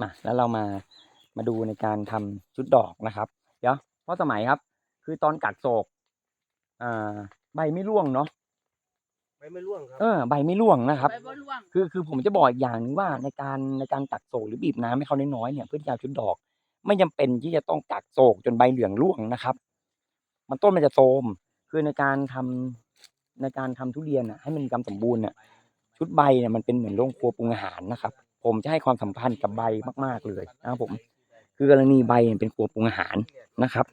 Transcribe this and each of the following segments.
มาแล้วเรามามาดูในการทำชุดดอกนะครับ เดี๋ยวพ่อสมัยครับ คือตอนกัดโศกอ่าใบไม่ร่วงเนาะไม่ไม่ร่วงครับเออใบไม่ร่วงนะครับไปบ่ล่วงคือคือผมจะบอกอีกอย่างหนึงว่าในการในการตักโศกหรือบีบน้ำให้เขาน้อยๆเนี่ยเพื่อที่จะเอาชุดดอก ไม่จำเป็นที่จะต้องกักโศกจนใบเหลืองร่วงนะครับ มันต้นมันจะโทรมคือในการทำในการทำทุเรียนอะให้มันมีความสมบูรณ์อะชุดใบเนี่ยมันเป็นเหมือนโรงครัวปรุงอาหารนะครับ ผมจะให้ความสำคัญกับใบมาก ๆเลยนะครับผม คือกรณีใบเป็นครัวปรุงอาหารนะครับ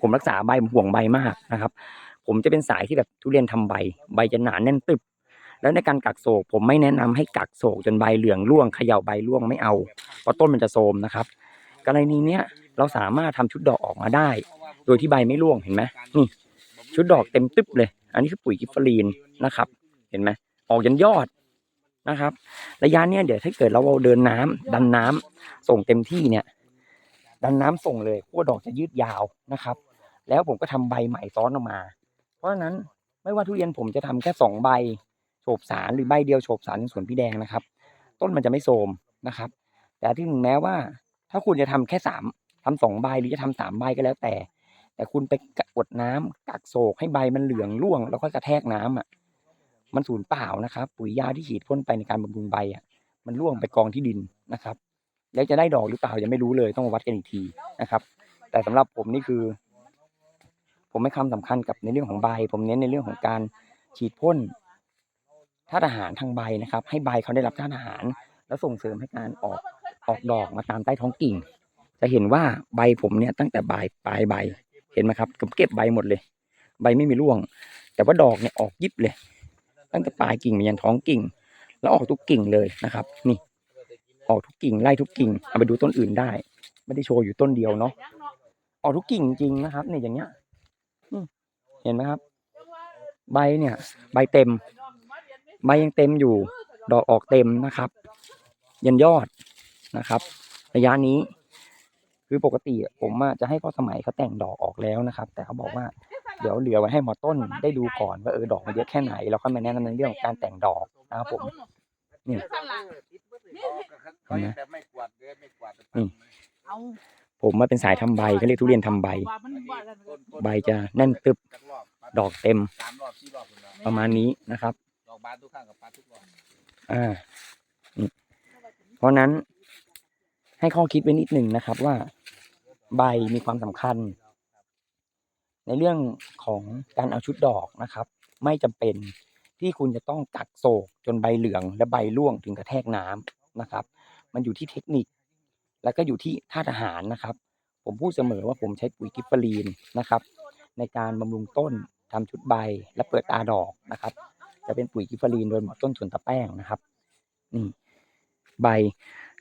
ผมรักษาใบผมห่วงใบมากนะครับ ผมจะเป็นสายที่แบบทุเรียนทำใบ ใบจะหนาแน่นตึบแล้วในการกักโศก ผมไม่แนะนำให้กักโศกจนใบเหลืองร่วงเขย่าใบร่วงไม่เอาเพราะต้นมันจะโทรมนะครับกรณีเนี้ยเราสามารถทำชุดดอกออกมาได้ โดยที่ใบไม่ร่วงเห็นไหมนี่ชุดดอกเต็มตึบเลย อันนี้คือปุ๋ยกิฟฟอรีนนะครับ เห็นไหมออกยันยอด นะครับ ระยะเนี้ยเดี๋ยวถ้าเกิดเราเดินน้ำดันน้ำส่งเต็มที่เนี่ย ดันน้ำส่งเลยขั้วดอกจะยืดยาวนะครับ แล้วผมก็ทำใบใหม่ซ้อนออกมา เพราะฉะนั้นไม่ว่าทุเรียนผมจะทำแค่สองใบโฉบสารหรือใบเดียวโฉบสารในสวนพี่แดงนะครับ ต้นมันจะไม่โทมนะครับ แต่ที่ถึงแม้ว่า ถ้าคุณจะทำแค่สามทำสองใบหรือจะทำสามใบก็แล้วแต่ แต่คุณไปกดน้ำกักโศกให้ใบมันเหลืองร่วง แล้วก็กระแทกน้ำอะ มันสูญเปล่านะครับ ปุ๋ยยาที่ฉีดพ่นไปในการบำรุงใบอะมันร่วงไปกองที่ดินนะครับ แล้วจะได้ดอกหรือเปล่ายังไม่รู้เลยต้องมาวัดกันอีกทีนะครับ แต่สำหรับผมนี่คือ ผมให้ความสำคัญกับในเรื่องของใบ ผมเน้นในเรื่องของการฉีดพ่นธาตุอาหารทางใบนะครับ ให้ใบเขาได้รับธาตุอาหาร แล้วส่งเสริมให้การออกออกดอกมาตามใต้ท้องกิ่ง จะเห็นว่าใบผมเนี่ยตั้งแต่ใบปลายใบเห็นไหมครับผมเก็บใบหมดเลย ใบไม่มีร่วง แต่ว่าดอกเนี่ยออกยิบเลย ตั้งแต่ปลายกิ่งไปยันท้องกิ่ง แล้วออกทุกกิ่งเลยนะครับ นี่ ออกทุกกิ่งไล่ทุกกิ่งเอาไปดูต้นอื่นได้ ไม่ได้โชว์อยู่ต้นเดียวเนาะออกทุกกิ่งจริงนะครับเนี่ยอย่างเงี้ยเห็นไหมครับ ใบเนี่ย ใบเต็ม ใบยังเต็มอยู่ ดอกออกเต็มนะครับ ยันยอดนะครับ ระยะนี้ คือปกติอะผมอะจะให้พ่อสมัยเขาแต่งดอกออกแล้วนะครับ แต่เขาบอกว่าเดี๋ยวเหลือไว้ให้หมอต้นได้ดูก่อนว่าเออดอกมันเยอะแค่ไหนแล้วค่อยมาแนะนำในเรื่องของการแต่งดอกนะครับผมนี่เขาเห็นแต่ไม่กวาดเลยไม่กวาดอืมเอาผมมาเป็นสายทำใบเขาเรียกทุเรียนทำใบ ใบจะแน่นตึบจักรอบดอกเต็มสามรอบสี่รอบเลยนะประมาณนี้นะครับดอกบานทุกข้างกับปลาทุกรอบอ่านี่เพราะนั้นให้ข้อคิดไว้นิดหนึ่งนะครับว่า ใบมีความสำคัญ ในเรื่องของการเอาชุดดอกนะครับ ไม่จำเป็นที่คุณจะต้องกักโศกจนใบเหลืองและใบร่วงถึงกระแทกน้ำนะครับ มันอยู่ที่เทคนิค แล้วก็อยู่ที่ธาตุอาหารนะครับ ผมพูดเสมอว่าผมใช้ปุ๋ยกิฟเฟอรีนนะครับ ในการบำรุงต้นทำชุดใบและเปิดตาดอกนะครับ จะเป็นปุ๋ยกิฟเฟอรีนโดยหมอต้นส่วนตะแป้งนะครับนี่ใบ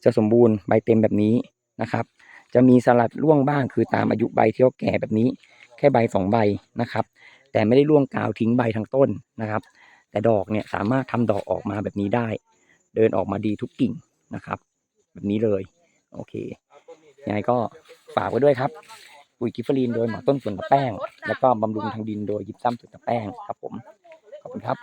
จะสมบูรณ์ใบเต็มแบบนี้นะครับ จะมีสลัดร่วงบ้างคือตามอายุใบที่เขาแก่แบบนี้ แค่ใบสองใบนะครับ แต่ไม่ได้ร่วงกาวทิ้งใบทั้งต้นนะครับ แต่ดอกเนี่ยสามารถทำดอกออกมาแบบนี้ได้ เดินออกมาดีทุกกิ่งนะครับ แบบนี้เลย โอเคยังไงก็ฝากไว้ด้วยครับปุ๋ยกิฟเฟอรีนโดยหมอต้นส่วนตะแป้ง แล้วก็บำรุงทางดินโดยยิบซ้ำส่วนตะแป้งครับผม ขอบคุณครับ